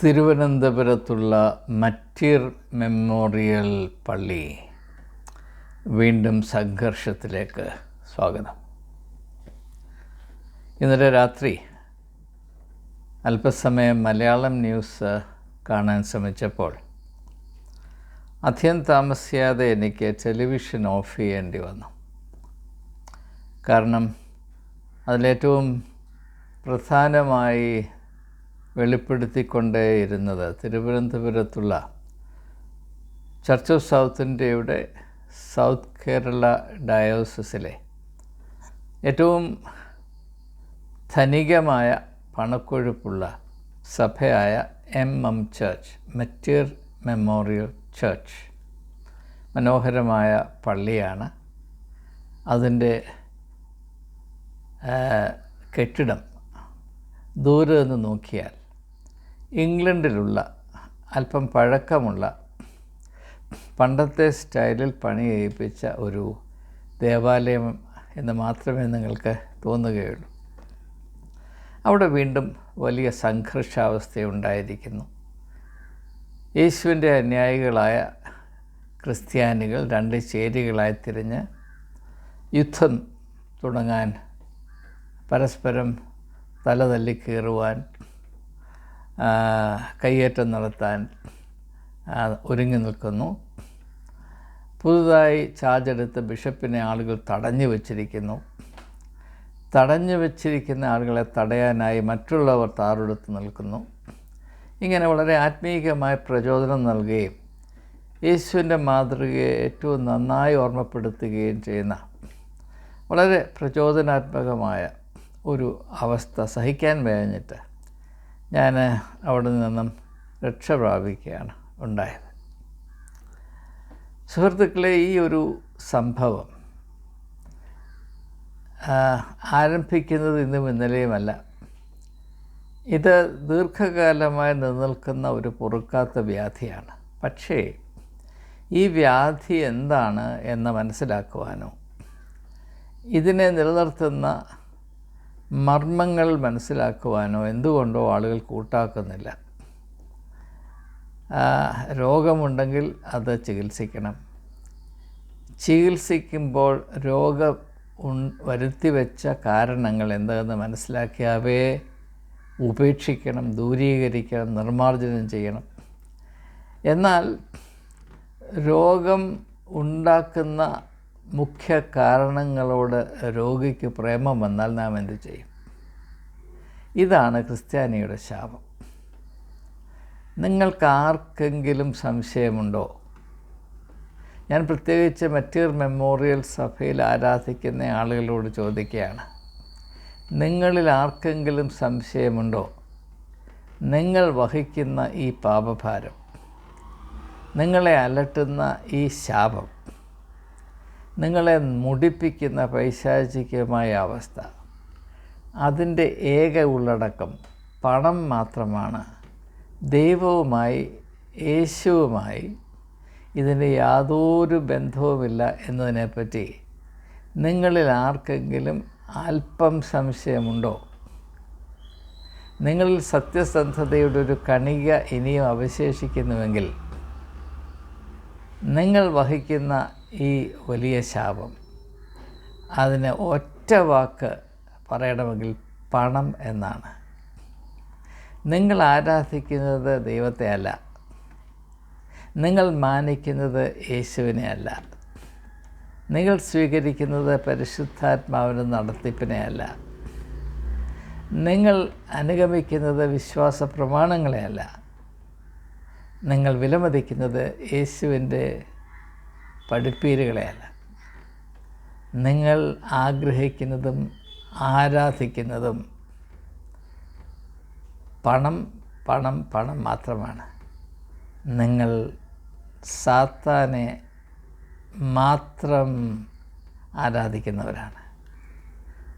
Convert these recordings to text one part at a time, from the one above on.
തിരുവനന്തപുരത്തുള്ള മറ്റീർ മെമ്മോറിയൽ പള്ളി വീണ്ടും സംഘർഷത്തിലേക്ക് സ്വാഗതം. ഇന്നലെ രാത്രി അല്പസമയം മലയാളം ന്യൂസ് കാണാൻ ശ്രമിച്ചപ്പോൾ അധികം താമസിയാതെ എനിക്ക് ടെലിവിഷൻ ഓഫ് ചെയ്യേണ്ടി വന്നു. കാരണം അതിലേറ്റവും പ്രധാനമായി വെളിപ്പെടുത്തിക്കൊണ്ടേയിരുന്നത്. തിരുവനന്തപുരത്തുള്ള ചർച്ച് ഓഫ് സൗത്ത് ഇന്ത്യയുടെ സൗത്ത് കേരള ഡയോസസിലെ ഏറ്റവും ധനികമായ പണക്കൊഴുപ്പുള്ള സഭയായ M M Church Mateer Memorial Church മനോഹരമായ പള്ളിയാണ്. അതിന്റെ കെട്ടിടം ദൂരെ നിന്ന് നോക്കിയാൽ ഇംഗ്ലണ്ടിലുള്ള അല്പം പഴക്കമുള്ള പണ്ടത്തെ സ്റ്റൈലിൽ പണി കഴിപ്പിച്ച ഒരു ദേവാലയം എന്ന് മാത്രമേ നിങ്ങൾക്ക് തോന്നുകയുള്ളൂ. അവിടെ വീണ്ടും വലിയ സംഘർഷാവസ്ഥയുണ്ടായിരിക്കുന്നു. യേശുവിന്റെ അനുയായികളായ ക്രിസ്ത്യാനികൾ രണ്ട് ചേരികളായി തിരിഞ്ഞ് യുദ്ധം തുടങ്ങാൻ പരസ്പരം തല തല്ലിക്കീറുവാൻ കയ്യേറ്റം നടത്താൻ ഒരുങ്ങി നിൽക്കുന്നു. പുതുതായി ചാർജ് എടുത്ത ബിഷപ്പിനെ ആളുകൾ തടഞ്ഞു വച്ചിരിക്കുന്നു. തടഞ്ഞു വച്ചിരിക്കുന്ന ആളുകളെ തടയാനായി മറ്റുള്ളവർ താറെടുത്ത് നിൽക്കുന്നു. ഇങ്ങനെ വളരെ ആത്മീയമായ പ്രചോദനം നൽകുകയും യേശുവിന്റെ മാതൃകയെ ഏറ്റവും നന്നായി ഓർമ്മപ്പെടുത്തുകയും ചെയ്യുന്ന വളരെ പ്രചോദനാത്മകമായ ഒരു അവസ്ഥ സഹിക്കാൻ കഴിഞ്ഞിട്ട് ഞാൻ അവിടെ നിന്നും രക്ഷ പ്രാപിക്കുകയാണ് ഉണ്ടായത്. സുഹൃത്തുക്കളെ ഈ ഒരു സംഭവം ആരംഭിക്കുന്നത് ഇന്നും ഇന്നലെയുമല്ല. ഇത് ദീർഘകാലമായി നിലനിൽക്കുന്ന ഒരു പൊറുക്കാത്ത വ്യാധിയാണ്. പക്ഷേ ഈ വ്യാധി എന്താണ് എന്ന് മനസ്സിലാക്കുവാനോ ഇതിനെ നിലനിർത്തുന്ന മർമ്മങ്ങൾ മനസ്സിലാക്കുവാനോ എന്തുകൊണ്ടോ ആളുകൾ കൂട്ടാക്കുന്നില്ല. രോഗമുണ്ടെങ്കിൽ അത് ചികിത്സിക്കണം. ചികിത്സിക്കുമ്പോൾ രോഗം വരുത്തി വെച്ച കാരണങ്ങൾ എന്താണെന്ന് മനസ്സിലാക്കി അവയെ ഉപേക്ഷിക്കണം ദൂരീകരിക്കണം നിർമ്മാർജനം ചെയ്യണം. എന്നാൽ രോഗം ഉണ്ടാക്കുന്ന മുഖ്യ കാരണങ്ങളോട് രോഗിക്ക് പ്രേമം വന്നാൽ നാം എന്തു ചെയ്യും? ഇതാണ് ക്രിസ്ത്യാനിയുടെ ശാപം. നിങ്ങൾക്ക് ആർക്കെങ്കിലും സംശയമുണ്ടോ? ഞാൻ പ്രത്യേകിച്ച് മറ്റീർ മെമ്മോറിയൽ സഭയിൽ ആരാധിക്കുന്ന ആളുകളോട് ചോദിക്കുകയാണ്. നിങ്ങളിൽ ആർക്കെങ്കിലും സംശയമുണ്ടോ? നിങ്ങൾ വഹിക്കുന്ന ഈ പാപഭാരം നിങ്ങളെ അലട്ടുന്ന ഈ ശാപം നിങ്ങളെ മുടിപ്പിക്കുന്ന പൈശാചികമായ അവസ്ഥ. അതിന്റെ ഏക ഉള്ളടക്കം പണം മാത്രമാണ്. ദൈവവുമായി യേശുവുമായി ഇതിന് യാതൊരു ബന്ധവുമില്ല എന്നതിനെപ്പറ്റി നിങ്ങളിൽ ആർക്കെങ്കിലും അല്പം സംശയമുണ്ടോ? നിങ്ങളിൽ സത്യസന്ധതയുടെ ഒരു കണിക ഇനിയും അവശേഷിക്കുന്നുവെങ്കിൽ നിങ്ങൾ വഹിക്കുന്ന ഈ വലിയ ശാപം അതിന് ഒറ്റ വാക്ക് പറയണമെങ്കിൽ പണം എന്നാണ്. നിങ്ങൾ ആരാധിക്കുന്നത് ദൈവത്തെ അല്ല. നിങ്ങൾ മാനിക്കുന്നത് യേശുവിനെ അല്ല. നിങ്ങൾ സ്വീകരിക്കുന്നത് പരിശുദ്ധാത്മാവിന്റെ നടത്തിപ്പിനെ അല്ല. നിങ്ങൾ അനുഗമിക്കുന്നത് വിശ്വാസ പ്രമാണങ്ങളെയല്ല നിങ്ങൾ വിലമതിക്കുന്നത് യേശുവിന്റെ പഠിപ്പീരുകളെയല്ല. നിങ്ങൾ ആഗ്രഹിക്കുന്നതും ആരാധിക്കുന്നതും പണം പണം പണം മാത്രമാണ്. നിങ്ങൾ സാത്താനെ മാത്രം ആരാധിക്കുന്നവരാണ്.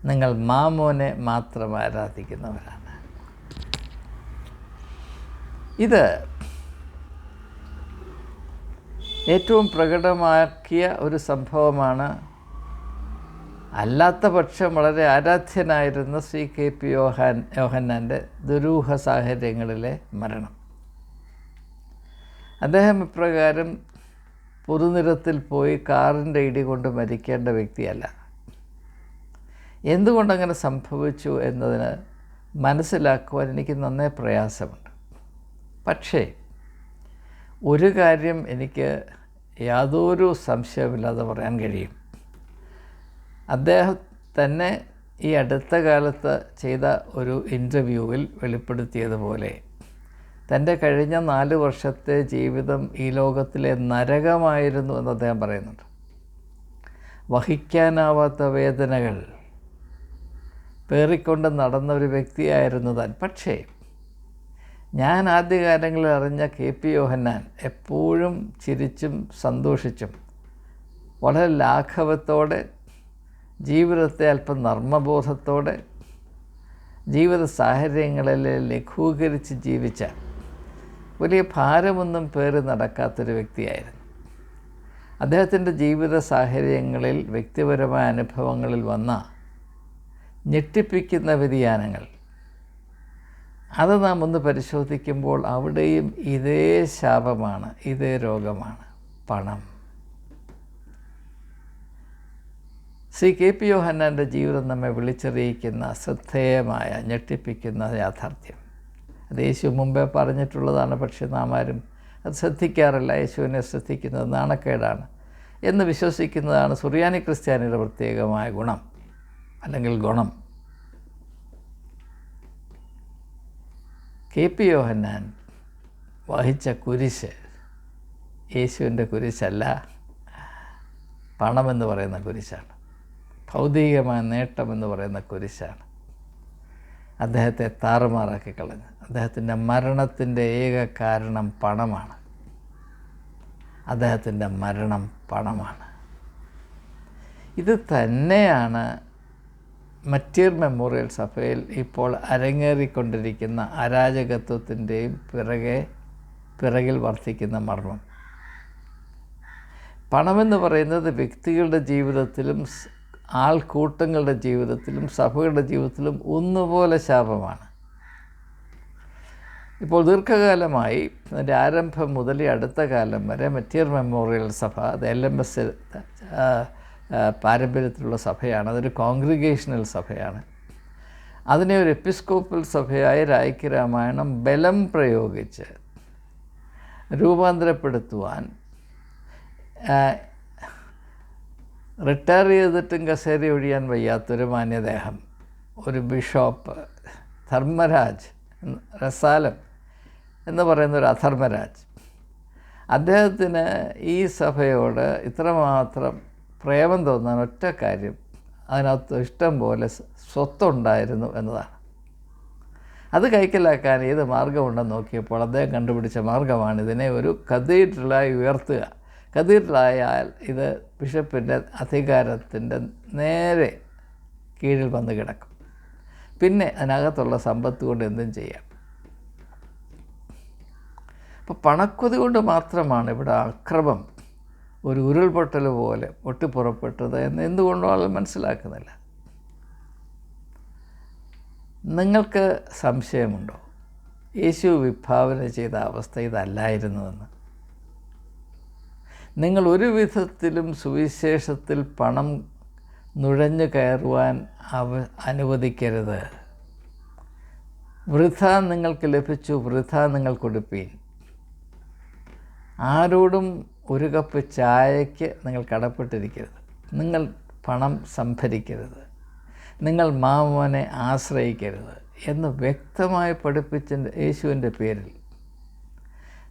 നിങ്ങൾ മാമോനെ മാത്രം ആരാധിക്കുന്നവരാണ്. ഇത് ഏറ്റവും പ്രകടമാക്കിയ ഒരു സംഭവമാണ് അല്ലാത്ത പക്ഷം വളരെ ആരാധ്യനായിരുന്ന ശ്രീ കെ പി യോഹാൻ യോഹന്നാന്റെ ദുരൂഹ സാഹചര്യങ്ങളിലെ മരണം. അദ്ദേഹം ഇപ്രകാരം പൊതുനിരത്തിൽ പോയി കാറിന്റെ ഇടി കൊണ്ട് മരിക്കേണ്ട വ്യക്തിയല്ല. എന്തുകൊണ്ടങ്ങനെ സംഭവിച്ചു എന്നതിന് മനസ്സിലാക്കുവാൻ എനിക്ക് നന്നേ പ്രയാസമുണ്ട്. പക്ഷേ ഒരു കാര്യം എനിക്ക് യാതൊരു സംശയമില്ലാതെ പറയാൻ കഴിയും. അദ്ദേഹം തന്നെ ഈ അടുത്ത കാലത്ത് ചെയ്ത ഒരു ഇന്റർവ്യൂവിൽ വെളിപ്പെടുത്തിയതുപോലെ തന്റെ കഴിഞ്ഞ നാല് വർഷത്തെ ജീവിതം ഈ ലോകത്തിലെ നരകമായിരുന്നു എന്ന് അദ്ദേഹം പറയുന്നുണ്ട്. വഹിക്കാനാവാത്ത വേദനകൾ പേറിക്കൊണ്ട് നടന്ന ഒരു വ്യക്തിയായിരുന്നു താൻ. പക്ഷേ ഞാൻ ആദ്യകാലങ്ങളിൽ അറിഞ്ഞ കെ പി യോഹന്നാൻ എപ്പോഴും ചിരിച്ചും സന്തോഷിച്ചും വളരെ ലാഘവത്തോടെ ജീവിതത്തെ അല്പം നർമ്മബോധത്തോടെ ജീവിത സാഹചര്യങ്ങളിൽ ലഘൂകരിച്ച് ജീവിച്ച വലിയ ഭാരമൊന്നും പേര് നടക്കാത്തൊരു വ്യക്തിയായിരുന്നു. അദ്ദേഹത്തിന്റെ ജീവിത സാഹചര്യങ്ങളിൽ വ്യക്തിപരമായ അനുഭവങ്ങളിൽ വന്ന ഞെട്ടിപ്പിക്കുന്ന വ്യതിയാനങ്ങൾ അത് നാം ഒന്ന് പരിശോധിക്കുമ്പോൾ അവിടെയും ഇതേ ശാപമാണ് ഇതേ രോഗമാണ്. പണം. ശ്രീ കെ പി യോഹന്നാന്റെ ജീവിതം നമ്മെ വിളിച്ചറിയിക്കുന്ന ശ്രദ്ധേയമായ ഞെട്ടിപ്പിക്കുന്ന യാഥാർത്ഥ്യം. അത് യേശു മുമ്പേ പറഞ്ഞിട്ടുള്ളതാണ് പക്ഷെ നാം ആരും അത് ശ്രദ്ധിക്കാറില്ല. യേശുവിനെ ശ്രദ്ധിക്കുന്നത് നാണക്കേടാണ് എന്ന് വിശ്വസിക്കുന്നതാണ് സുറിയാനി ക്രിസ്ത്യാനിയുടെ പ്രത്യേകമായ ഗുണം അല്ലെങ്കിൽ ഗുണം. കെ പി യോഹന്നാൻ വഹിച്ച കുരിശ് യേശുവിന്റെ കുരിശല്ല പണമെന്ന് പറയുന്ന കുരിശാണ്. ഭൗതികമായ നേട്ടമെന്ന് പറയുന്ന കുരിശാണ്. അദ്ദേഹത്തെ താറുമാറാക്കി കളഞ്ഞു. അദ്ദേഹത്തിന്റെ മരണത്തിന്റെ ഏക കാരണം പണമാണ്. അദ്ദേഹത്തിന്റെ മരണം പണമാണ്. ഇത് തന്നെയാണ് മറ്റീർ മെമ്മോറിയൽ സഭയിൽ ഇപ്പോൾ അരങ്ങേറിക്കൊണ്ടിരിക്കുന്ന അരാജകത്വത്തിന്റെയും പിറകെ പിറകിൽ വർദ്ധിക്കുന്ന മർമ്മം. പണമെന്ന് പറയുന്നത് വ്യക്തികളുടെ ജീവിതത്തിലും ആൾക്കൂട്ടങ്ങളുടെ ജീവിതത്തിലും സഭകളുടെ ജീവിതത്തിലും ഒന്നുപോലെ ശാപമാണ്. ഇപ്പോൾ ദീർഘകാലമായി അതിന്റെ ആരംഭം മുതൽ അടുത്ത കാലം വരെ മറ്റിയർ മെമ്മോറിയൽ സഭ അത് എൽ എം എസ് പാരമ്പര്യത്തിലുള്ള സഭയാണ്. അതൊരു കോൺഗ്രിഗേഷണൽ സഭയാണ്. അതിനെ ഒരു എപ്പിസ്കോപ്പൽ സഭയായ രായ്ക്ക് രാമായണം ബലം പ്രയോഗിച്ച് രൂപാന്തരപ്പെടുത്തുവാൻ റിട്ടയർ ചെയ്തിട്ടും കസേര ഒഴിയാൻ വയ്യാത്തൊരു മാന്യദേഹം ഒരു ബിഷോപ്പ് ധർമ്മരാജ് റസാലം എന്ന് പറയുന്ന ഒരു അധർമ്മരാജ്. അദ്ദേഹത്തിന് ഈ സഭയോട് ഇത്രമാത്രം പ്രേമം തോന്നാൻ ഒറ്റ കാര്യം. അതിനകത്ത് ഇഷ്ടം പോലെ സ്വത്തുണ്ടായിരുന്നു എന്നതാണ്. അത് കൈക്കലാക്കാൻ ഏത് മാർഗമുണ്ടെന്ന് നോക്കിയപ്പോൾ അദ്ദേഹം കണ്ടുപിടിച്ച മാർഗമാണ് ഇതിനെ ഒരു കതീഡ്രലായി ഉയർത്തുക. കതീഡ്രലായാൽ ഇത് ബിഷപ്പിന്റെ അധികാരത്തിന്റെ നേരെ കീഴിൽ വന്ന് കിടക്കും. പിന്നെ അതിനകത്തുള്ള സമ്പത്ത് കൊണ്ട് എന്തും ചെയ്യാം. അപ്പോൾ പണക്കൊതി കൊണ്ട് മാത്രമാണ് ഇവിടെ അക്രമം ഒരു ഉരുൾപൊട്ടൽ പോലെ പൊട്ടിപ്പുറപ്പെട്ടത് എന്ന് എന്തുകൊണ്ടോ ആൾ മനസ്സിലാക്കുന്നില്ല. നിങ്ങൾക്ക് സംശയമുണ്ടോ? യേശു വിഭാവന ചെയ്ത അവസ്ഥ ഇതല്ലായിരുന്നുവെന്ന്? നിങ്ങൾ ഒരു വിധത്തിലും സുവിശേഷത്തിൽ പണം നുഴഞ്ഞു കയറുവാൻ അവ അനുവദിക്കരുത്. വൃഥ നിങ്ങൾക്ക് ലഭിച്ചു വൃഥ നിങ്ങൾ കൊടുപ്പീൻ. ആരോടും ഒരു കപ്പ് ചായയ്ക്ക് നിങ്ങൾ കടപ്പെട്ടിരിക്കരുത്. നിങ്ങൾ പണം സംഭരിക്കരുത്. നിങ്ങൾ മാമോനെ ആശ്രയിക്കരുത് എന്ന് വ്യക്തമായി പഠിപ്പിച്ച യേശുവിന്റെ പേരിൽ.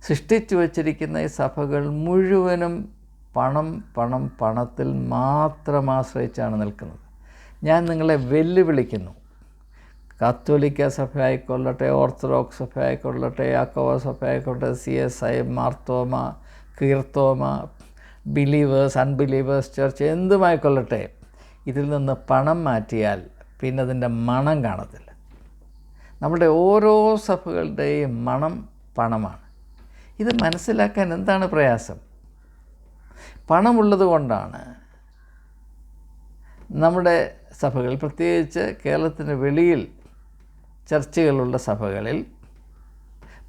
സൃഷ്ടിച്ചു വച്ചിരിക്കുന്ന ഈ സഭകൾ മുഴുവനും പണം പണം പണത്തിൽ മാത്രം ആശ്രയിച്ചാണ് നിൽക്കുന്നത്. ഞാൻ നിങ്ങളെ വെല്ലുവിളിക്കുന്നു. കത്തോലിക്ക സഭ ആയിക്കൊള്ളട്ടെ ഓർത്തഡോക്സ് സഭ ആയിക്കൊള്ളട്ടെ അക്കോവ സഭ ആയിക്കൊള്ളട്ടെ സി എസ് ഐ മാർത്തോമ കീർത്തോമ ബിലീവേഴ്സ് അൺബിലീവേഴ്സ് ചർച്ച് എന്തുമായിക്കൊള്ളട്ടെ ഇതിൽ നിന്ന് പണം മാറ്റിയാൽ പിന്നെ അതിന്റെ മണം കാണത്തില്ല. നമ്മുടെ ഓരോ സഭകളുടെയും മണം പണമാണ്. ഇത് മനസ്സിലാക്കാൻ എന്താണ് പ്രയാസം? പണമുള്ളത് കൊണ്ടാണ് നമ്മുടെ സഭകൾ പ്രത്യേകിച്ച് കേരളത്തിന് വെളിയിൽ ചർച്ചകളുള്ള സഭകളിൽ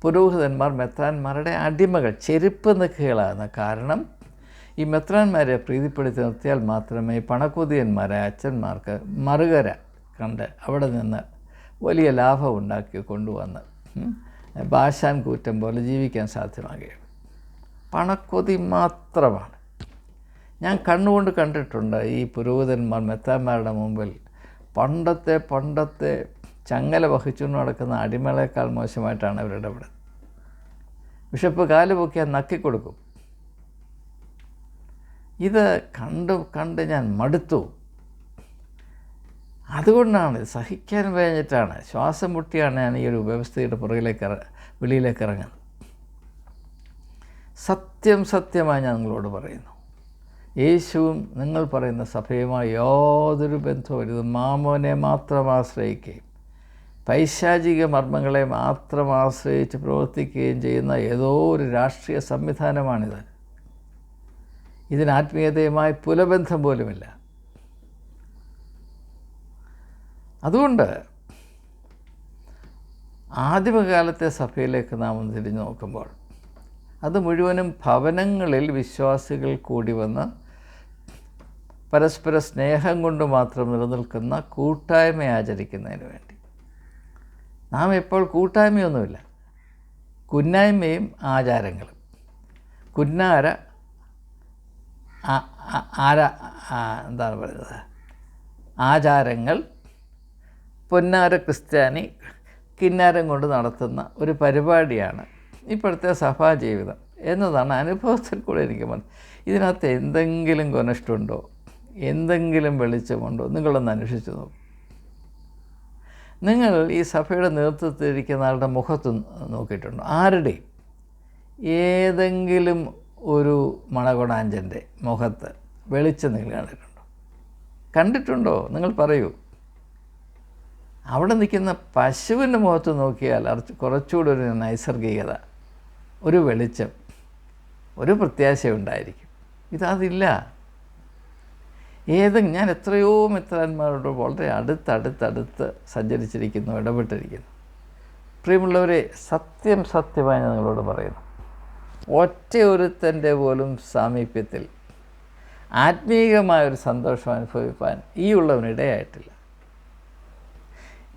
പുരോഹിതന്മാർ മെത്രാന്മാരുടെ അടിമകൾ ചെരുപ്പ് നിൽക്കുകയാണ് കാരണം ഈ മെത്രാന്മാരെ പ്രീതിപ്പെടുത്തി നിർത്തിയാൽ മാത്രമേ പണക്കുതിയന്മാരായ അച്ഛന്മാർക്ക് മറുകര കണ്ട് അവിടെ നിന്ന് വലിയ ലാഭം ഉണ്ടാക്കി കൊണ്ടുവന്ന് ഭാഷാൻ കൂറ്റം പോലെ ജീവിക്കാൻ സാധ്യമാകുകയാണ്. പണക്കൊതി മാത്രമാണ്. ഞാൻ കണ്ണുകൊണ്ട് കണ്ടിട്ടുണ്ട് ഈ പുരോഹിതന്മാർ മെത്താന്മാരുടെ മുമ്പിൽ പണ്ടത്തെ പണ്ടത്തെ ചങ്ങല വഹിച്ചുകൊണ്ട് നടക്കുന്ന അടിമകളേക്കാൾ മോശമായിട്ടാണ് അവരുടെ ഇവിടെ ബിഷപ്പ് കാൽ പൊക്കിയാൽ നക്കിക്കൊടുക്കും ഇത് കണ്ട് കണ്ട് ഞാൻ മടുത്തു. അതുകൊണ്ടാണ് സഹിക്കാൻ കഴിഞ്ഞിട്ടാണ് ശ്വാസം മുട്ടിയാണ് ഞാൻ ഈ ഒരു വ്യവസ്ഥയുടെ പുറകിലേക്ക് വെളിയിലേക്ക് ഇറങ്ങുന്നത്. സത്യം സത്യമായി ഞാൻ നിങ്ങളോട് പറയുന്നു. യേശുവും നിങ്ങൾ പറയുന്ന സഭയുമായി യാതൊരു ബന്ധവും ഇത് മാമോനെ മാത്രം ആശ്രയിക്കുകയും പൈശാചിക മർമ്മങ്ങളെ മാത്രം ആശ്രയിച്ച് പ്രവർത്തിക്കുകയും ചെയ്യുന്ന ഏതോ ഒരു രാഷ്ട്രീയ സംവിധാനമാണിത്. ഇതിന് ആത്മീയതയുമായി പുലബന്ധം പോലുമില്ല. അതുകൊണ്ട് ആദിമകാലത്തെ സഭയിലേക്ക് നാം ഒന്ന് തിരിഞ്ഞു നോക്കുമ്പോൾ അത് മുഴുവനും ഭവനങ്ങളിൽ വിശ്വാസികൾ കൂടി വന്ന് പരസ്പര സ്നേഹം കൊണ്ട് മാത്രം നിലനിൽക്കുന്ന കൂട്ടായ്മ ആചരിക്കുന്നതിന് വേണ്ടി. നാം ഇപ്പോൾ കൂട്ടായ്മയൊന്നുമില്ല. കുന്നായ്മയും ആചാരങ്ങളും. കുന്നാര ആര എന്താണ് പറയുന്നത്? ആചാരങ്ങൾ പൊന്നാര ക്രിസ്ത്യാനി കിന്നാരം കൊണ്ട് നടത്തുന്ന ഒരു പരിപാടിയാണ് ഇപ്പോഴത്തെ സഭാ ജീവിതം എന്നതാണ് അനുഭവത്തിൽ കൂടെ എനിക്ക് മന ഇതിനകത്ത് എന്തെങ്കിലും കൊനഷ്ടമുണ്ടോ എന്തെങ്കിലും വെളിച്ചമുണ്ടോ? നിങ്ങളൊന്ന് അന്വേഷിച്ച് നോക്കും. നിങ്ങൾ ഈ സഭയുടെ നേതൃത്വത്തിലിരിക്കുന്ന ആളുടെ മുഖത്ത് നോക്കിയിട്ടുണ്ടോ. ആരുടെയും ഏതെങ്കിലും ഒരു മണകൊടാഞ്ചന്റെ മുഖത്ത് വെളിച്ചം നിങ്ങൾ കണ്ടിട്ടുണ്ടോ? കണ്ടിട്ടുണ്ടോ? നിങ്ങൾ പറയൂ. അവിടെ നിൽക്കുന്ന പശുവിന്റെ മുഖത്ത് നോക്കിയാൽ കുറച്ചുകൂടി ഒരു നൈസർഗികത ഒരു വെളിച്ചം ഒരു പ്രത്യാശ ഉണ്ടായിരിക്കും ഇതതില്ല. ഏതെങ്കിലും ഞാൻ എത്രയോ മിത്രന്മാരോട് വളരെ അടുത്തടുത്തടുത്ത് സഞ്ചരിച്ചിരിക്കുന്നു ഇടപെട്ടിരിക്കുന്നു. പ്രിയമുള്ളവരെ സത്യം സത്യമായി ഞാൻ നിങ്ങളോട് പറയുന്നു. ഒറ്റ ഒരുത്തന്റെ പോലും സാമീപ്യത്തിൽ ആത്മീയമായൊരു സന്തോഷം അനുഭവിപ്പാൻ ഈ ഉള്ളവനിടയായിട്ടില്ല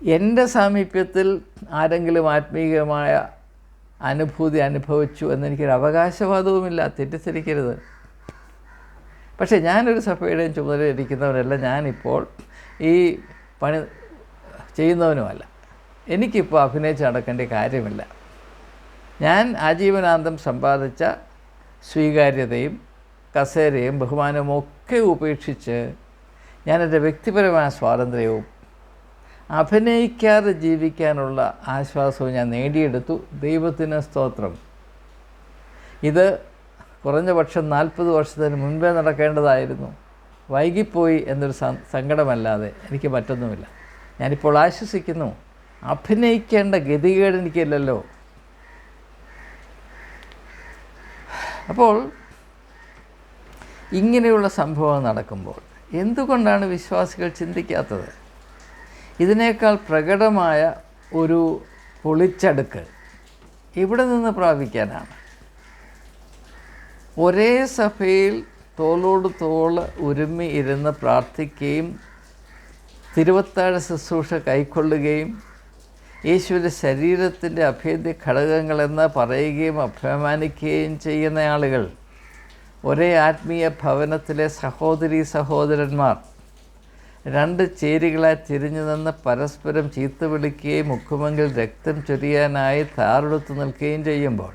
എന്റെ സാമീപ്യത്തിൽ ആരെങ്കിലും ആത്മീയമായ അനുഭൂതി അനുഭവിച്ചു എന്നെനിക്കൊരു അവകാശവാദവുമില്ല തെറ്റിദ്ധരിക്കരുത്. പക്ഷേ ഞാനൊരു സഭയുടെയും ചുമതലയിരിക്കുന്നവരല്ല ഞാനിപ്പോൾ ഈ പണി ചെയ്യുന്നവനുമല്ല. എനിക്കിപ്പോൾ അഭിനയിച്ച് നടക്കേണ്ട കാര്യമില്ല. ഞാൻ ആജീവനാന്തം സമ്പാദിച്ച സ്വീകാര്യതയും കസേരയും ബഹുമാനവും ഒക്കെ ഉപേക്ഷിച്ച് ഞാൻ എന്റെ വ്യക്തിപരമായ സ്വാതന്ത്ര്യവും അഭിനയിക്കാതെ ജീവിക്കാനുള്ള ആശ്വാസവും ഞാൻ നേടിയെടുത്തു. ദൈവത്തിന് സ്തോത്രം. ഇത് കുറഞ്ഞ പക്ഷം നാൽപ്പത് വർഷത്തിന് മുൻപേ നടക്കേണ്ടതായിരുന്നു. വൈകിപ്പോയി എന്നൊരു സങ്കടമല്ലാതെ എനിക്ക് മറ്റൊന്നുമില്ല. ഞാനിപ്പോൾ ആശ്വസിക്കുന്നു. അഭിനയിക്കേണ്ട ഗതികേട് എനിക്കില്ലല്ലോ. അപ്പോൾ ഇങ്ങനെയുള്ള സംഭവം നടക്കുമ്പോൾ എന്തുകൊണ്ടാണ് വിശ്വാസികൾ ചിന്തിക്കാത്തത്? ഇതിനേക്കാൾ പ്രകടമായ ഒരു പൊളിച്ചടുക്ക് ഇവിടെ നിന്ന് പ്രാപിക്കാനാണ്? ഒരേ സഭയിൽ തോളോട് തോൾ ഒരുമി ഇരുന്ന് പ്രാർത്ഥിക്കുകയും തിരുവത്താഴ ശുശ്രൂഷ കൈക്കൊള്ളുകയും യേശുവിന്റെ ശരീരത്തിന്റെ അഭേദ്യ ഘടകങ്ങളെന്ന് പറയുകയും അഭിമാനിക്കുകയും ചെയ്യുന്ന ആളുകൾ ഒരേ ആത്മീയ ഭവനത്തിലെ സഹോദരി സഹോദരന്മാർ രണ്ട് ചേരികളായി തിരിഞ്ഞു നിന്ന് പരസ്പരം ചീത്ത വിളിക്കുകയും മുക്കുമെങ്കിൽ രക്തം ചൊരിയാനായി താറെടുത്ത് നിൽക്കുകയും ചെയ്യുമ്പോൾ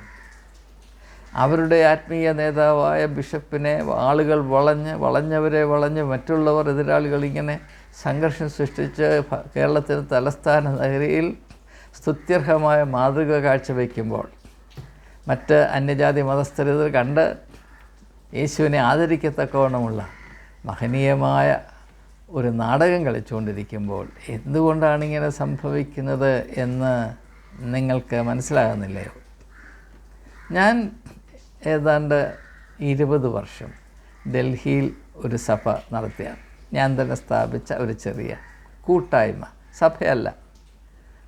അവരുടെ ആത്മീയ നേതാവായ ബിഷപ്പിനെ ആളുകൾ വളഞ്ഞ് വളഞ്ഞവരെ വളഞ്ഞ് മറ്റുള്ളവർ എതിരാളികൾ ഇങ്ങനെ സംഘർഷം സൃഷ്ടിച്ച് കേരളത്തിന്റെ തലസ്ഥാന നഗരിയിൽ സ്തുത്യർഹമായ മാതൃക കാഴ്ചവെക്കുമ്പോൾ മറ്റ് അന്യജാതി മതസ്ഥരിത് കണ്ട് യേശുവിനെ ആദരിക്കത്തക്കവണ്ണമുള്ള മഹനീയമായ ഒരു നാടകം കളിച്ചുകൊണ്ടിരിക്കുമ്പോൾ എന്തുകൊണ്ടാണ് ഇങ്ങനെ സംഭവിക്കുന്നത് എന്ന് നിങ്ങൾക്ക് മനസ്സിലാകുന്നില്ലയോ? ഞാൻ ഏതാണ്ട് ഇരുപത് വർഷം ഡൽഹിയിൽ ഒരു സഭ നടത്തിയാണ്. ഞാൻ തന്നെ സ്ഥാപിച്ച ഒരു ചെറിയ കൂട്ടായ്മ. സഭയല്ല.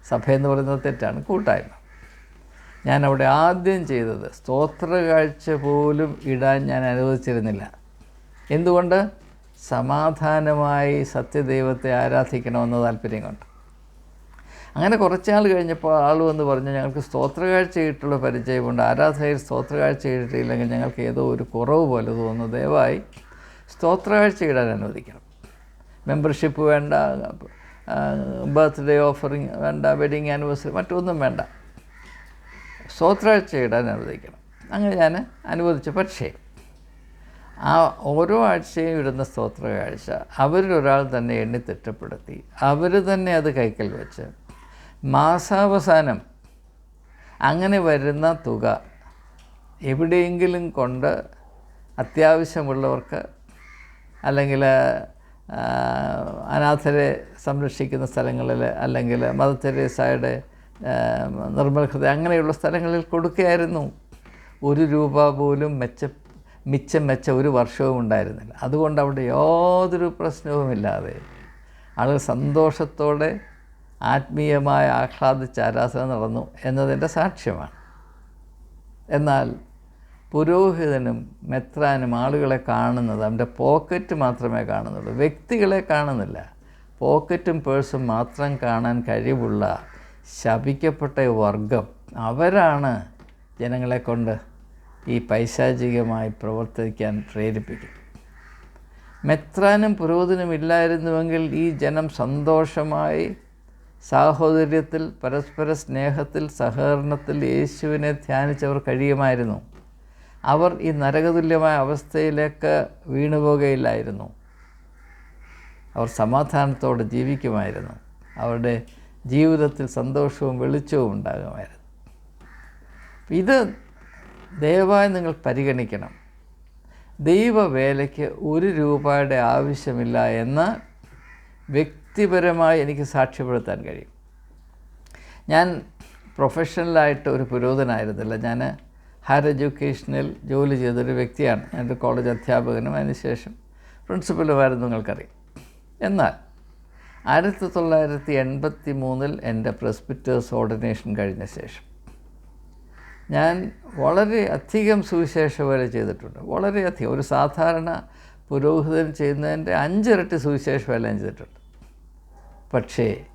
സഭയെന്ന് പറയുന്നത് തെറ്റാണ്. കൂട്ടായ്മ. ഞാൻ അവിടെ ആദ്യം ചെയ്തത് സ്തോത്ര കാഴ്ച പോലും ഇടാൻ ഞാൻ അനുവദിച്ചിരുന്നില്ല. എന്തുകൊണ്ട്? സമാധാനമായി സത്യദൈവത്തെ ആരാധിക്കണമെന്ന താല്പര്യം കൊണ്ട്. അങ്ങനെ കുറച്ചാൾ കഴിഞ്ഞപ്പോൾ ആൾ വന്ന് പറഞ്ഞു ഞങ്ങൾക്ക് സ്തോത്രകാഴ്ച ചെയ്തിട്ടുള്ള പരിചയമുണ്ട്. ആരാധനയിൽ സ്തോത്രകാഴ്ച ഇട്ടില്ലെങ്കിൽ ഞങ്ങൾക്ക് ഏതോ ഒരു കുറവ് പോലെ തോന്നുന്നു. ദയവായി സ്തോത്രകാഴ്ച ഇടാൻ അനുവദിക്കണം. മെമ്പർഷിപ്പ് വേണ്ട ബർത്ത്ഡേ ഓഫറിങ് വേണ്ട വെഡിങ് ആനിവേഴ്സറി മറ്റൊന്നും വേണ്ട. സ്തോത്രാഴ്ച ഇടാൻ അനുവദിക്കണം. അങ്ങനെ ഞാൻ അനുവദിച്ചു. പക്ഷേ ആ ഓരോ ആഴ്ചയും ഇടുന്ന സ്തോത്ര കാഴ്ച അവരിലൊരാൾ തന്നെ എണ്ണി തിട്ടപ്പെടുത്തി അവർ തന്നെ അത് കൈക്കൽ വെച്ച് മാസാവസാനം. അങ്ങനെ വരുന്ന തുക എവിടെയെങ്കിലും കൊണ്ട് അത്യാവശ്യമുള്ളവർക്ക് അല്ലെങ്കിൽ അനാഥരെ സംരക്ഷിക്കുന്ന സ്ഥലങ്ങളിൽ അല്ലെങ്കിൽ മദർ തെരേസയുടെ നിർമ്മൽ ഹൃദയ അങ്ങനെയുള്ള സ്ഥലങ്ങളിൽ കൊടുക്കുകയായിരുന്നു. ഒരു രൂപ പോലും മെച്ച മിച്ചം മെച്ച ഒരു വർഷവും ഉണ്ടായിരുന്നില്ല. അതുകൊണ്ട് അവിടെ യാതൊരു പ്രശ്നവുമില്ലാതെ ആളുകൾ സന്തോഷത്തോടെ ആത്മീയമായ ആഹ്ലാദിച്ച ആരാധന നടന്നു എന്നതിന്റെ സാക്ഷ്യമാണ്. എന്നാൽ പുരോഹിതനും മെത്രാനും ആളുകളെ കാണുന്നത് അവന്റെ പോക്കറ്റ് മാത്രമേ കാണുന്നുള്ളൂ. വ്യക്തികളെ കാണുന്നില്ല. പോക്കറ്റും പേഴ്സും മാത്രം കാണാൻ കഴിവുള്ള ശപിക്കപ്പെട്ട വർഗം അവരാണ് ജനങ്ങളെ കൊണ്ട് ഈ പൈശാചികമായി പ്രവർത്തിക്കാൻ പ്രേരിപ്പിക്കും മെത്രാനും പുരോഹിതനും ഇല്ലായിരുന്നുവെങ്കിൽ ഈ ജനം സന്തോഷമായി സാഹോദര്യത്തിൽ പരസ്പര സ്നേഹത്തിൽ സഹകരണത്തിൽ യേശുവിനെ ധ്യാനിച്ചവർ കഴിയുമായിരുന്നു. അവർ ഈ നരകതുല്യമായ അവസ്ഥയിലേക്ക് വീണുപോകുകയില്ലായിരുന്നു അവർ സമാധാനത്തോടെ ജീവിക്കുമായിരുന്നു. അവരുടെ ജീവിതത്തിൽ സന്തോഷവും വെളിച്ചവും ഉണ്ടാകുമായിരുന്നു. ഇത് ദയവായി നിങ്ങൾ പരിഗണിക്കണം. ദൈവവേലയ്ക്ക് ഒരു രൂപയുടെ ആവശ്യമില്ല എന്ന് വ്യക്തിപരമായി എനിക്ക് സാക്ഷ്യപ്പെടുത്താൻ കഴിയും. ഞാൻ പ്രൊഫഷണലായിട്ട് ഒരു പുരോഹിതനായിരുന്നില്ല. ഞാൻ ഹയർ എഡ്യൂക്കേഷനിൽ ജോലി ചെയ്തൊരു വ്യക്തിയാണ്. ഞാനൊരു കോളേജ് അധ്യാപകനും അതിനുശേഷം പ്രിൻസിപ്പലുമായിരുന്നു നിങ്ങൾക്കറിയാം. എന്നാൽ ആയിരത്തി തൊള്ളായിരത്തി എൺപത്തി മൂന്നിൽ എന്റെ പ്രസ്പിറ്റേഴ്സ് ഓർഡിനേഷൻ കഴിഞ്ഞ ശേഷം ഞാൻ വളരെ അധികം സുവിശേഷ വേല ചെയ്തിട്ടുണ്ട് വളരെയധികം ഒരു സാധാരണ പുരോഹിതൻ ചെയ്യുന്നതിന്റെ അഞ്ചിരട്ടി സുവിശേഷ വേല ഞാൻ ചെയ്തിട്ടുണ്ട്. പക്ഷേ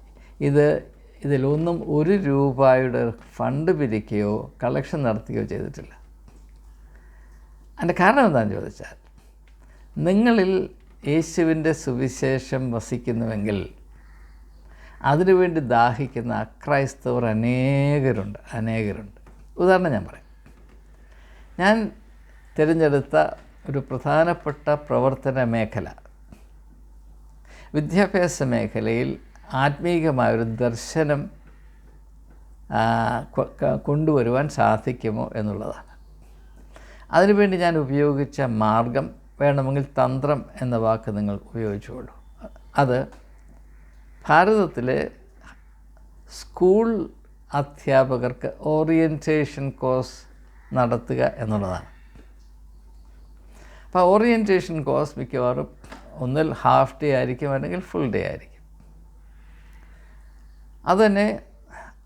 ഇത് ഇതിലൊന്നും ഒരു രൂപയുടെ ഫണ്ട് പിരിക്കുകയോ കളക്ഷൻ നടത്തുകയോ ചെയ്തിട്ടില്ല. അതിന്റെ കാരണം എന്താണെന്ന് ചോദിച്ചാൽ നിങ്ങളിൽ യേശുവിന്റെ സുവിശേഷം വസിക്കുന്നുവെങ്കിൽ അതിനുവേണ്ടി ദാഹിക്കുന്ന അക്രൈസ്തവർ അനേകരുണ്ട് അനേകരുണ്ട്. ഉദാഹരണം ഞാൻ പറയാം. ഞാൻ തിരഞ്ഞെടുത്ത ഒരു പ്രധാനപ്പെട്ട പ്രവർത്തന മേഖല വിദ്യാഭ്യാസ മേഖലയിൽ ആത്മീകമായൊരു ദർശനം കൊണ്ടുവരുവാൻ സാധിക്കുമോ എന്നുള്ളതാണ്. അതിനുവേണ്ടി ഞാൻ ഉപയോഗിച്ച മാർഗം വേണമെങ്കിൽ തന്ത്രം എന്ന വാക്ക് നിങ്ങൾ ഉപയോഗിച്ചുകൊള്ളൂ. അത് ഭാരതത്തിലെ സ്കൂൾ അധ്യാപകർക്ക് ഓറിയന്റേഷൻ കോഴ്സ് നടത്തുക എന്നുള്ളതാണ്. അപ്പോൾ ഓറിയന്റേഷൻ കോഴ്സ് മിക്കവാറും ഒന്നിൽ ഹാഫ് ഡേ ആയിരിക്കും അല്ലെങ്കിൽ ഫുൾ ഡേ ആയിരിക്കും. അതുതന്നെ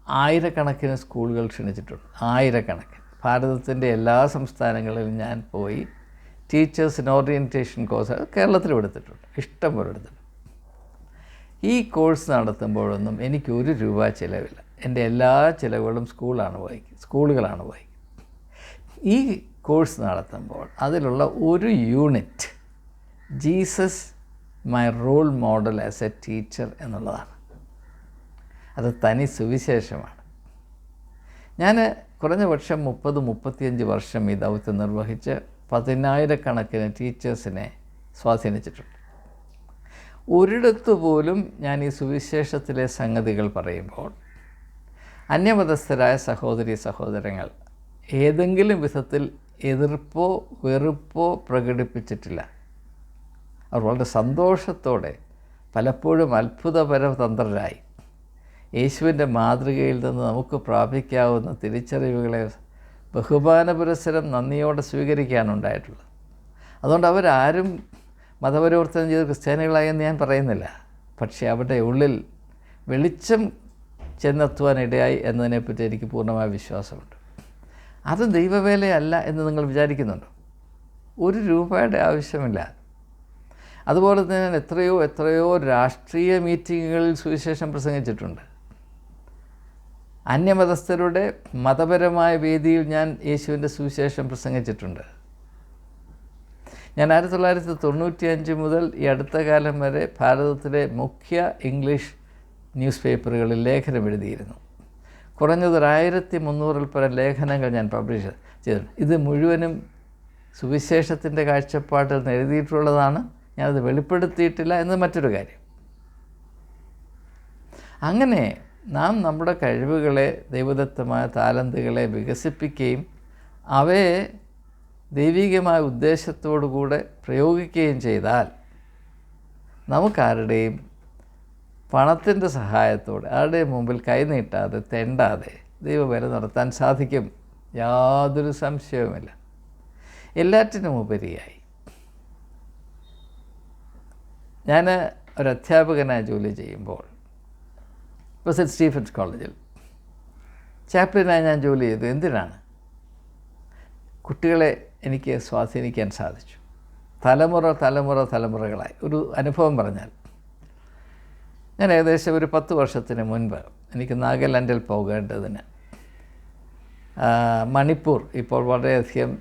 ആയിരക്കണക്കിന് സ്കൂളുകൾ ക്ഷണിച്ചിട്ടുണ്ട്. ആയിരക്കണക്കിന്. ഭാരതത്തിന്റെ എല്ലാ സംസ്ഥാനങ്ങളിലും ഞാൻ പോയി ടീച്ചേഴ്സിന് ഓറിയന്റേഷൻ കോഴ്സ് കേരളത്തിലും എടുത്തിട്ടുണ്ട്. ഇഷ്ടം പോലെ എടുത്തിട്ടുണ്ട്. ഈ കോഴ്സ് നടത്തുമ്പോഴൊന്നും എനിക്ക് ഒരു രൂപ ചിലവില്ല. എന്റെ എല്ലാ ചിലവുകളും സ്കൂളാണ് വഹിക്കുക സ്കൂളുകളാണ് വഹിക്കുക ഈ കോഴ്സ് നടത്തുമ്പോൾ അതിലുള്ള ഒരു unit Jesus my role model as a teacher എന്നുള്ളതാണ്. അത് തനി സുവിശേഷമാണ്. ഞാൻ കുറഞ്ഞ വർഷം മുപ്പത് മുപ്പത്തിയഞ്ച് വർഷം ഈ ദൗത്യം നിർവഹിച്ച് പതിനായിരക്കണക്കിന് ടീച്ചേഴ്സിനെ സ്വാധീനിച്ചിട്ടുണ്ട്. ഒരിടത്തു പോലും ഞാൻ ഈ സുവിശേഷത്തിലെ സംഗതികൾ പറയുമ്പോൾ അന്യമതസ്ഥരായ സഹോദരി സഹോദരങ്ങൾ ഏതെങ്കിലും വിധത്തിൽ എതിർപ്പോ വെറുപ്പോ പ്രകടിപ്പിച്ചിട്ടില്ല. അവർ വളരെ സന്തോഷത്തോടെ പലപ്പോഴും അത്ഭുതപരതന്ത്രരായി. യേശുവിന്റെ മാതൃകയിൽ നിന്ന് നമുക്ക് പ്രാപിക്കാവുന്ന തിരിച്ചറിവുകളെ ബഹുമാന പുരസരം നന്ദിയോടെ സ്വീകരിക്കാനുണ്ടായിട്ടുള്ളത് അതുകൊണ്ട് അവരാരും മതപരിവർത്തനം ചെയ്ത് ക്രിസ്ത്യാനികളായെന്ന് ഞാൻ പറയുന്നില്ല. പക്ഷേ അവരുടെ ഉള്ളിൽ വെളിച്ചം ചെന്നെത്തുവാനിടയായി എന്നതിനെപ്പറ്റി എനിക്ക് പൂർണമായ വിശ്വാസമുണ്ട്. അത് ദൈവവേലയല്ല എന്ന് നിങ്ങൾ വിചാരിക്കുന്നുണ്ടോ? ഒരു രൂപയുടെ ആവശ്യമില്ല. അതുപോലെ തന്നെ എത്രയോ എത്രയോ രാഷ്ട്രീയ മീറ്റിങ്ങുകളിൽ സുവിശേഷം പ്രസംഗിച്ചിട്ടുണ്ട്. അന്യമതസ്ഥരുടെ മതപരമായ വേദിയിൽ ഞാൻ യേശുവിന്റെ സുവിശേഷം പ്രസംഗിച്ചിട്ടുണ്ട്. ഞാൻ ആയിരത്തി തൊള്ളായിരത്തി തൊണ്ണൂറ്റി അഞ്ച് മുതൽ ഈ അടുത്ത കാലം വരെ ഭാരതത്തിലെ മുഖ്യ ഇംഗ്ലീഷ് ന്യൂസ് പേപ്പറുകളിൽ ലേഖനം എഴുതിയിരുന്നു. കുറഞ്ഞത് ഒരു ആയിരത്തി മുന്നൂറിൽ പരം ലേഖനങ്ങൾ ഞാൻ പബ്ലിഷ് ചെയ്തിട്ടുണ്ട്. ഇത് മുഴുവനും സുവിശേഷത്തിന്റെ കാഴ്ചപ്പാട്ടിൽ നിന്ന് എഴുതിയിട്ടുള്ളതാണ്. ഞാനത് വെളിപ്പെടുത്തിയിട്ടില്ല എന്നത് മറ്റൊരു കാര്യം. അങ്ങനെ നാം നമ്മുടെ കഴിവുകളെ ദൈവദത്തമായ താലന്തുകളെ വികസിപ്പിക്കുകയും അവയെ ദൈവികമായ ഉദ്ദേശത്തോടുകൂടെ പ്രയോഗിക്കുകയും ചെയ്താൽ നമുക്കാരുടെയും പണത്തിന്റെ സഹായത്തോടെ ആരുടെയും മുമ്പിൽ കൈനീട്ടാതെ തെണ്ടാതെ ദൈവവേല നടത്താൻ സാധിക്കും. യാതൊരു സംശയവുമില്ല. എല്ലാറ്റിനും ഉപരിയായി ഞാൻ ഒരു അധ്യാപകനായി ജോലി ചെയ്യുമ്പോൾ ഇപ്പോൾ സെന്റ് സ്റ്റീഫൻസ് കോളേജിൽ ചാപ്ലിനായി ഞാൻ ജോലി ചെയ്തു എന്തിനാണ്? കുട്ടികളെ എനിക്ക് സ്വാധീനിക്കാൻ സാധിച്ചു. തലമുറ തലമുറ തലമുറകളായി. ഒരു അനുഭവം പറഞ്ഞാൽ ഞാൻ ഏകദേശം ഒരു പത്ത് വർഷത്തിന് മുൻപ് എനിക്ക് നാഗാലാൻഡിൽ പോകേണ്ടതിന് മണിപ്പൂർ ഇപ്പോൾ വളരെയധികം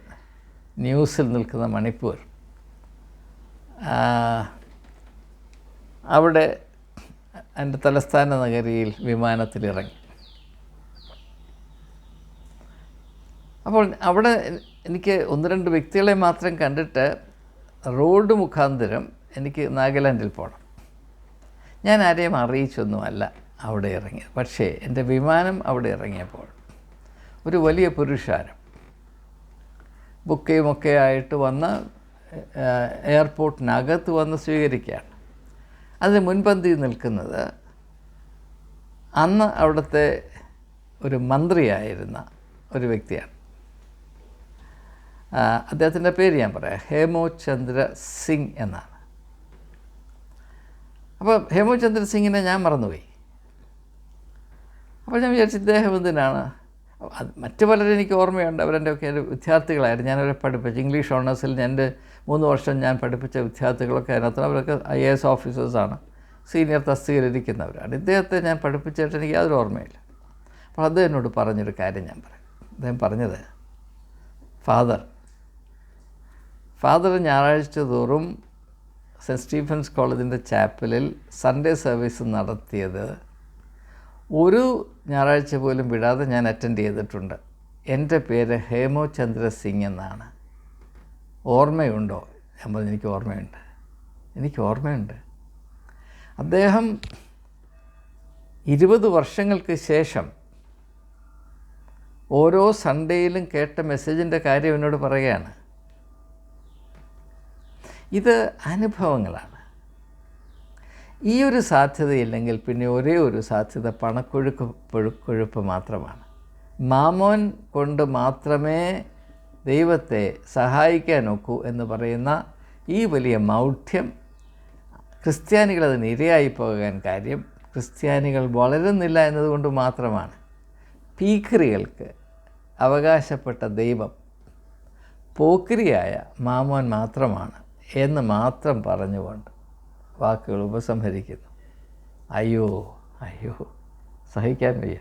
ന്യൂസിൽ നിൽക്കുന്ന മണിപ്പൂർ അവിടെ എന്റെ തലസ്ഥാന നഗരിയിൽ വിമാനത്തിലിറങ്ങി. അപ്പോൾ അവിടെ എനിക്ക് ഒന്ന് രണ്ട് വ്യക്തികളെ മാത്രം കണ്ടിട്ട് റോഡ് മുഖാന്തരം എനിക്ക് നാഗാലാൻഡിൽ പോകണം. ഞാൻ ആരെയും അറിയിച്ചൊന്നുമല്ല അവിടെ ഇറങ്ങി. പക്ഷേ എന്റെ വിമാനം അവിടെ ഇറങ്ങിയപ്പോൾ ഒരു വലിയ പുരുഷാരം ബുക്കയുമൊക്കെ ആയിട്ട് വന്ന് എയർപോർട്ടിനകത്ത് വന്ന് സ്വീകരിക്കുകയാണ്. അതിന് മുൻപന്തിയിൽ നിൽക്കുന്നത് അന്ന് അവിടുത്തെ ഒരു മന്ത്രിയായിരുന്ന ഒരു വ്യക്തിയാണ്. അദ്ദേഹത്തിന്റെ പേര് ഞാൻ പറയാം. ഹേമോചന്ദ്ര സിംഗ് എന്നാണ്. അപ്പോൾ ഹേമോചന്ദ്ര സിംഗിനെ ഞാൻ മറന്നുപോയി. അപ്പോൾ ഞാൻ വിചാരിച്ചു ഇദ്ദേഹം എന്തിനാണ്? മറ്റു പലരും എനിക്ക് ഓർമ്മയുണ്ട്. അവരെന്റെ ഒക്കെ വിദ്യാർത്ഥികളായിരുന്നു. ഞാനവരെ പഠിപ്പിച്ചു. ഇംഗ്ലീഷ് ഓണേഴ്സിൽ എന്റെ മൂന്ന് വർഷം ഞാൻ പഠിപ്പിച്ച വിദ്യാർത്ഥികളൊക്കെ അതിനകത്ത് അവരൊക്കെ ഐ എ എസ് ഓഫീസേഴ്സാണ്. സീനിയർ തസ്തികയിലിരിക്കുന്നവരാണ്. ഇദ്ദേഹത്തെ ഞാൻ പഠിപ്പിച്ചിട്ട് എനിക്ക് യാതൊരു ഓർമ്മയില്ല. അപ്പോൾ അദ്ദേഹം എന്നോട് പറഞ്ഞൊരു കാര്യം ഞാൻ പറയാം. അദ്ദേഹം പറഞ്ഞത് ഫാദർ ഫാദർ ഞായറാഴ്ച തോറും സെന്റ് സ്റ്റീഫൻസ് കോളേജിന്റെ ചാപ്പലിൽ സൺഡേ സർവീസ് നടത്തിയത് ഒരു ഞായറാഴ്ച പോലും വിടാതെ ഞാൻ അറ്റൻഡ് ചെയ്തിട്ടുണ്ട്. എന്റെ പേര് ഹേമോ ചന്ദ്ര സിംഗ് എന്നാണ്. ഓർമ്മയുണ്ടോ? ഞാൻ പറഞ്ഞു എനിക്ക് ഓർമ്മയുണ്ട്. എനിക്ക് ഓർമ്മയുണ്ട്. അദ്ദേഹം ഇരുപത് വർഷങ്ങൾക്ക് ശേഷം ഓരോ സൺഡേയിലും കേട്ട മെസ്സേജിന്റെ കാര്യം എന്നോട് പറയുകയാണ്. ഇത് അനുഭവങ്ങളാണ്. ഈ ഒരു സാധ്യതയില്ലെങ്കിൽ പിന്നെ ഒരേ ഒരു സാധ്യത പണക്കൊഴുക്ക് കൊഴുപ്പ് മാത്രമാണ്. മാമോൻ കൊണ്ട് മാത്രമേ ദൈവത്തെ സഹായിക്കാൻ ഒക്കൂ എന്ന് പറയുന്ന ഈ വലിയ മൗഢ്യം ക്രിസ്ത്യാനികൾ അതിന് ഇരയായി പോകാൻ കാര്യം ക്രിസ്ത്യാനികൾ വളരുന്നില്ല എന്നതുകൊണ്ട് മാത്രമാണ്. പീക്കറികൾക്ക് അവകാശപ്പെട്ട ദൈവം പോക്കിരിയായ മാമോൻ മാത്രമാണ് എന്ന് മാത്രം പറഞ്ഞുകൊണ്ട് വാക്കുകൾ ഉപസംഹരിക്കുന്നു. അയ്യോ അയ്യോ സഹിക്കാൻ വയ്യ.